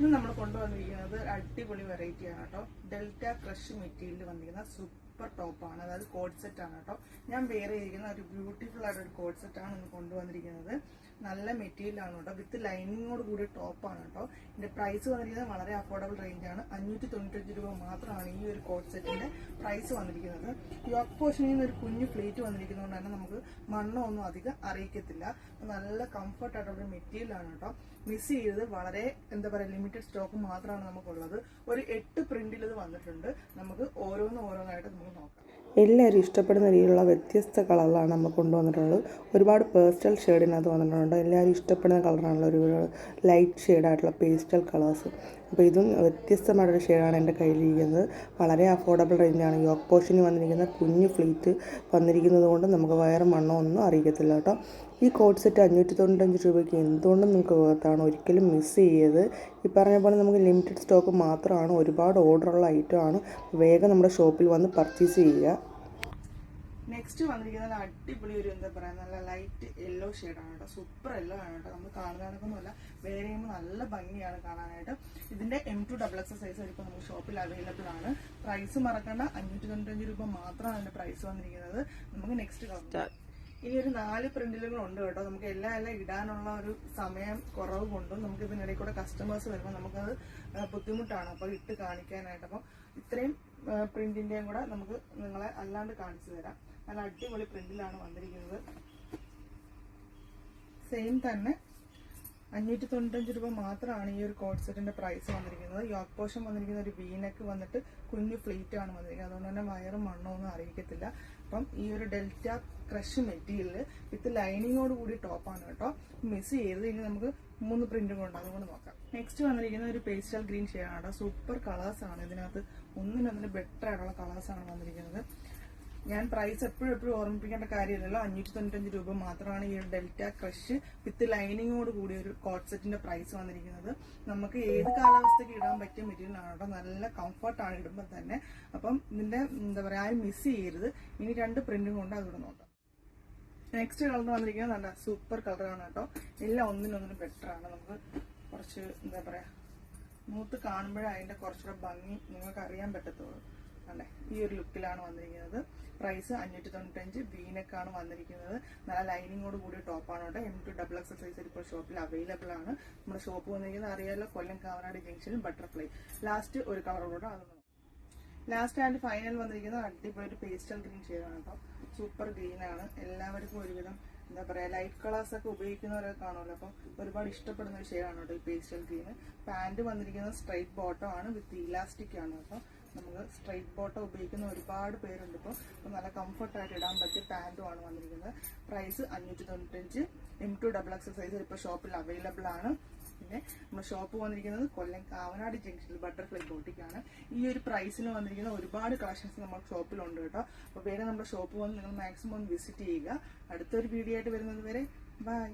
ഇന്ന് നമ്മൾ കൊണ്ടുവന്നിരിക്കുന്നത് അടിപൊളി വെറൈറ്റി ആണ് കേട്ടോ. ഡെൽറ്റ ക്രഷ് മെറ്റീരിയൽ വന്നിരിക്കുന്ന സൂപ്പർ ടോപ്പാണ് അതായത് കോഡ് സെറ്റ് ആണ് കേട്ടോ. ഞാൻ വേറെ ഇരിക്കുന്ന ഒരു ബ്യൂട്ടിഫുൾ ആയിട്ട് ഒരു കോഡ് സെറ്റ് ആണ് ഇന്ന് കൊണ്ടുവന്നിരിക്കുന്നത്. നല്ല മെറ്റീരിയൽ ആണ് കേട്ടോ. വിത്ത് ലൈനിങ്ങോട് കൂടി ടോപ്പാണ് കേട്ടോ. ഇതിന്റെ പ്രൈസ് വന്നിരിക്കുന്നത് വളരെ അഫോർഡബിൾ റേഞ്ച് ആണ്. അഞ്ഞൂറ്റി തൊണ്ണൂറ്റഞ്ച് രൂപ മാത്രമാണ് ഈ ഒരു കോട്ട് സെറ്റിന്റെ പ്രൈസ് വന്നിരിക്കുന്നത്. യോക്ക് പോർഷനിൽ നിന്ന് ഒരു കുഞ്ഞു പ്ലേറ്റ് വന്നിരിക്കുന്നതുകൊണ്ട് തന്നെ നമുക്ക് മണ്ണോ ഒന്നും അധികം അറിയിക്കത്തില്ല. നല്ല കംഫർട്ട് ആയിട്ടുള്ള ആണ് കേട്ടോ. മിസ് ചെയ്തത് വളരെ എന്താ പറയുക ലിമിറ്റഡ് സ്റ്റോക്ക് മാത്രമാണ് നമുക്കുള്ളത്. ഒരു എട്ട് പ്രിന്റിൽ ഇത് വന്നിട്ടുണ്ട്. നമുക്ക് ഓരോന്ന് ഓരോന്നായിട്ട് നമുക്ക് നോക്കാം. എല്ലാവരും ഇഷ്ടപ്പെടുന്ന രീതിയിലുള്ള വ്യത്യസ്ത കളറിലാണ് നമ്മൾ കൊണ്ടുവന്നിട്ടുള്ളത്. ഒരുപാട് പേഴ്സണൽ ഷെയ്ഡിനകത്ത് വന്നിട്ടുണ്ട്. എല്ലാവരും ഇഷ്ടപ്പെടുന്ന കളറാണല്ലോ ഒരു ലൈറ്റ് ഷെയ്ഡായിട്ടുള്ള പേസ്റ്റൽ കളേഴ്സ് അപ്പോൾ ഇതും വ്യത്യസ്തമായിട്ടൊരു ഷെയ്ഡാണ് എന്റെ കയ്യിലിരിക്കുന്നത്. വളരെ അഫോർഡബിൾ റേഞ്ചാണ് യോക്ക് പോഷന് വന്നിരിക്കുന്ന കുഞ്ഞ് ഫ്ലീറ്റ് വന്നിരിക്കുന്നത് കൊണ്ട് നമുക്ക് വയറ് മണ്ണോ ഒന്നും അറിയിക്കത്തില്ല കേട്ടോ. ഈ കോട്ട് സെറ്റ് അഞ്ഞൂറ്റി തൊണ്ണൂറ്റഞ്ച് രൂപയ്ക്ക് എന്തുകൊണ്ടും നിങ്ങൾക്ക് വേർത്താണ് ഒരിക്കലും മിസ് ചെയ്യരുത്. ഈ പറഞ്ഞ പോലെ നമുക്ക് ലിമിറ്റഡ് സ്റ്റോക്ക് മാത്രമാണ്. ഒരുപാട് ഓർഡറുള്ള ഐറ്റമാണ് വേഗം നമ്മുടെ ഷോപ്പിൽ വന്ന് പർച്ചേസ് ചെയ്യുക. നെക്സ്റ്റ് വന്നിരിക്കുന്നത് അടിപൊളി ഒരു എന്താ പറയാ നല്ല ലൈറ്റ് യെല്ലോ ആണ് കേട്ടോ. സൂപ്പർ യെല്ലോ ആണ് കേട്ടോ. നമ്മൾ കാണുന്നതൊന്നുമല്ല വേറെ ചെയ്യുമ്പോൾ നല്ല ഭംഗിയാണ് കാണാനായിട്ട്. ഇതിന്റെ M to double X size ഇപ്പോൾ നമുക്ക് ഷോപ്പിൽ അവൈലബിൾ ആണ്. പ്രൈസ് മറക്കേണ്ട അഞ്ഞൂറ്റി തൊണ്ണൂറ്റഞ്ച് രൂപ മാത്രമാണ് അതിന്റെ പ്രൈസ് വന്നിരിക്കുന്നത്. നമുക്ക് നെക്സ്റ്റ് ഇനി ഒരു നാല് പ്രിന്റിലുകളുണ്ട് കേട്ടോ. നമുക്ക് എല്ലാം എല്ലാം ഇടാനുള്ള ഒരു സമയം കുറവ് കൊണ്ടും നമുക്ക് ഇതിനിടയിൽ കൂടെ കസ്റ്റമേഴ്സ് വരുമ്പോൾ നമുക്കത് ബുദ്ധിമുട്ടാണ്. അപ്പോൾ ഇട്ട് കാണിക്കാനായിട്ട്. അപ്പം ഇത്രയും പ്രിന്റിന്റെയും കൂടെ നമുക്ക് നിങ്ങളെ അല്ലാണ്ട് കാണിച്ചു തരാം. നല്ല അടിപൊളി പ്രിന്റിലാണ് വന്നിരിക്കുന്നത്. സെയിം തന്നെ അഞ്ഞൂറ്റി തൊണ്ണൂറ്റഞ്ച് രൂപ മാത്രമാണ് ഈ ഒരു കോഡ് സെറ്റിന്റെ പ്രൈസ് വന്നിരിക്കുന്നത്. യോക്ക് പോഷൻ വന്നിരിക്കുന്ന ഒരു വീനക്ക് വന്നിട്ട് കുഞ്ഞു ഫ്ലീറ്റ് ആണ് വന്നിരിക്കുന്നത്. അതുകൊണ്ട് തന്നെ വയറും മണ്ണോ ഒന്നും അറിയിക്കത്തില്ല. അപ്പം ഈ ഒരു ഡെൽറ്റ ക്രഷ് മെറ്റീരിയൽ വിത്ത് ലൈനിങ്ങോട് കൂടി ടോപ്പാണ് കേട്ടോ. മിസ് ചെയ്ത് ഇനി നമുക്ക് മൂന്ന് പ്രിന്റും കൊണ്ട് അതുകൊണ്ട് നോക്കാം. നെക്സ്റ്റ് വന്നിരിക്കുന്ന ഒരു പേസ്റ്റൽ ഗ്രീൻ ഷെയ്ഡാണ് സൂപ്പർ കളേഴ്സ് ആണ്. ഇതിനകത്ത് ഒന്നിനൊന്നിന് ബെറ്റർ ആയിട്ടുള്ള കളേഴ്സ് ആണ് വന്നിരിക്കുന്നത്. ഞാൻ പ്രൈസ് എപ്പോഴും എപ്പോഴും ഓർമ്മിപ്പിക്കേണ്ട കാര്യമില്ലല്ലോ. അഞ്ഞൂറ്റി തൊണ്ണൂറ്റഞ്ച് രൂപ മാത്രമാണ് ഈ ഡെൽറ്റ ക്രഷ് വിത്ത് ലൈനിങ്ങോട് കൂടി ഒരു കോട്ട് സെറ്റിന്റെ പ്രൈസ് വന്നിരിക്കുന്നത്. നമുക്ക് ഏത് കാലാവസ്ഥയ്ക്ക് ഇടാൻ പറ്റിയ മെറ്റീരിയൽ ആണ് കേട്ടോ. നല്ല കംഫർട്ടാണ് ഇടുമ്പോൾ തന്നെ. അപ്പം ഇതിന്റെ എന്താ പറയാ ആരും മിസ് ചെയ്യരുത്. ഇനി രണ്ട് പ്രിന്റും കൊണ്ട് അത് നോക്കാം. നെക്സ്റ്റ് കളർ വന്നിരിക്കുന്നത് നല്ല സൂപ്പർ കളറാണ് കേട്ടോ. എല്ലാം ഒന്നിനൊന്നിനും ബെറ്റർ ആണ്. നമുക്ക് കുറച്ച് എന്താ പറയാ മൂത്ത് കാണുമ്പോഴേ അതിന്റെ കുറച്ചുകൂടെ ഭംഗി നിങ്ങൾക്ക് അറിയാൻ പറ്റത്തുള്ളൂ. അല്ലേ? ഈ ഒരു ലുക്കിലാണ് വന്നിരിക്കുന്നത്. പ്രൈസ് അഞ്ഞൂറ്റി തൊണ്ണൂറ്റഞ്ച് വീനക്കാണ് വന്നിരിക്കുന്നത്. നല്ല ലൈനിങ്ങോട് കൂടിയ ടോപ്പാണ് കേട്ടോ. M to double X size ഇപ്പോൾ ഷോപ്പിൽ അവൈലബിൾ ആണ്. നമ്മുടെ ഷോപ്പ് വന്നിരിക്കുന്നത് അറിയാലോ കൊല്ലം കാവനാട് ജംഗ്ഷനിൽ ബട്ടർഫ്ലൈ ലാസ്റ്റ് ഒരു കളറോട് അത് ലാസ്റ്റ് ആൻഡ് ഫൈനൽ വന്നിരിക്കുന്നത് അടിപൊളി ഒരു പേസ്റ്റൽ ഗ്രീൻ ഷെയ്ഡാണ് കേട്ടോ. സൂപ്പർ ഗ്രീൻ ആണ്. എല്ലാവർക്കും ഒരുവിധം എന്താ പറയാ ലൈറ്റ് കളേഴ്സ് ഒക്കെ ഉപയോഗിക്കുന്നവരൊക്കെ കാണുമല്ലോ. അപ്പം ഒരുപാട് ഇഷ്ടപ്പെടുന്ന ഒരു ഷെയ്ഡാണ് കേട്ടോ ഈ പേസ്റ്റൽ ഗ്രീന് പാന്റ് വന്നിരിക്കുന്നത് സ്ട്രൈറ്റ് ബോട്ടം ആണ് വിത്ത് ഇലാസ്റ്റിക് ആണ് കേട്ടോ. നമുക്ക് സ്ട്രെയിറ്റ് ബോട്ടം ഉപയോഗിക്കുന്ന ഒരുപാട് പേരുണ്ട് ഇപ്പോൾ നല്ല കംഫർട്ടായിട്ട് ഇടാൻ പറ്റിയ പാന്റും ആണ് വന്നിരിക്കുന്നത്. പ്രൈസ് അഞ്ഞൂറ്റി തൊണ്ണൂറ്റഞ്ച്. M to double X size ഇപ്പോൾ ഷോപ്പിൽ അവൈലബിൾ ആണ്. പിന്നെ നമ്മുടെ ഷോപ്പ് വന്നിരിക്കുന്നത് കൊല്ലം കാവനാട് ജംഗ്ഷനിൽ ബട്ടർഫ്ലൈ ബോട്ടിക്കാണ് ഈ ഒരു പ്രൈസിൽ വന്നിരിക്കുന്ന ഒരുപാട് കളക്ഷൻസ് നമ്മുടെ ഷോപ്പിലുണ്ട് കേട്ടോ. അപ്പോൾ വേറെ നമ്മുടെ ഷോപ്പ് വന്ന് നിങ്ങൾ മാക്സിമം വിസിറ്റ് ചെയ്യുക. അടുത്തൊരു വീഡിയോ ആയിട്ട് വരുന്നത് വരെ ബൈ